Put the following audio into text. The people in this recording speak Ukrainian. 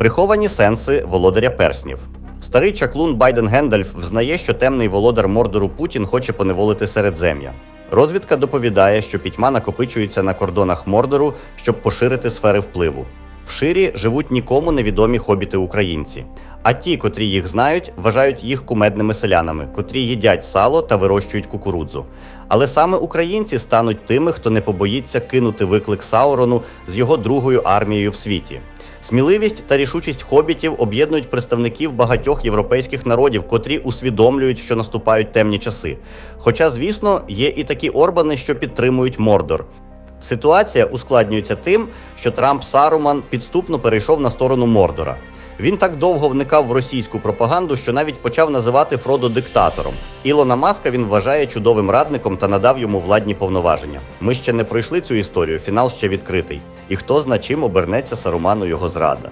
Приховані сенси володаря перснів. Старий чаклун Байден Гендальф взнає, що темний володар Мордору Путін хоче поневолити середзем'я. Розвідка доповідає, що пітьма накопичується на кордонах Мордору, щоб поширити сфери впливу. В ширі живуть нікому невідомі хобіти-українці. А ті, котрі їх знають, вважають їх кумедними селянами, котрі їдять сало та вирощують кукурудзу. Але саме українці стануть тими, хто не побоїться кинути виклик Саурону з його другою армією в світі. Сміливість та рішучість хобітів об'єднують представників багатьох європейських народів, котрі усвідомлюють, що наступають темні часи. Хоча, звісно, є і такі орбани, що підтримують Мордор. Ситуація ускладнюється тим, що Трамп Саруман підступно перейшов на сторону Мордора. Він так довго вникав в російську пропаганду, що навіть почав називати Фродо диктатором. Ілона Маска він вважає чудовим радником та надав йому владні повноваження. Ми ще не пройшли цю історію, фінал ще відкритий. І хто зна чим обернеться Саруману його зрада.